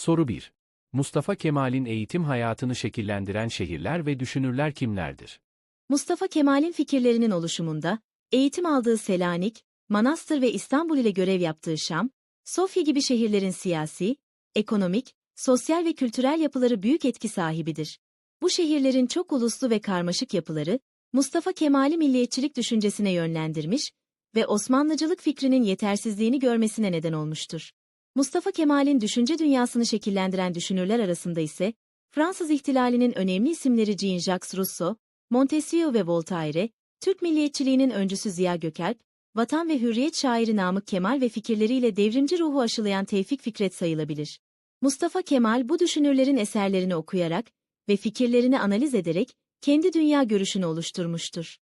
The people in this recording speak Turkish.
Soru 1. Mustafa Kemal'in eğitim hayatını şekillendiren şehirler ve düşünürler kimlerdir? Mustafa Kemal'in fikirlerinin oluşumunda, eğitim aldığı Selanik, Manastır ve İstanbul ile görev yaptığı Şam, Sofya gibi şehirlerin siyasi, ekonomik, sosyal ve kültürel yapıları büyük etki sahibidir. Bu şehirlerin çok uluslu ve karmaşık yapıları, Mustafa Kemal'i milliyetçilik düşüncesine yönlendirmiş ve Osmanlıcılık fikrinin yetersizliğini görmesine neden olmuştur. Mustafa Kemal'in düşünce dünyasını şekillendiren düşünürler arasında ise, Fransız ihtilalinin önemli isimleri Jean-Jacques Rousseau, Montesquieu ve Voltaire, Türk milliyetçiliğinin öncüsü Ziya Gökalp, vatan ve hürriyet şairi Namık Kemal ve fikirleriyle devrimci ruhu aşılayan Tevfik Fikret sayılabilir. Mustafa Kemal bu düşünürlerin eserlerini okuyarak ve fikirlerini analiz ederek kendi dünya görüşünü oluşturmuştur.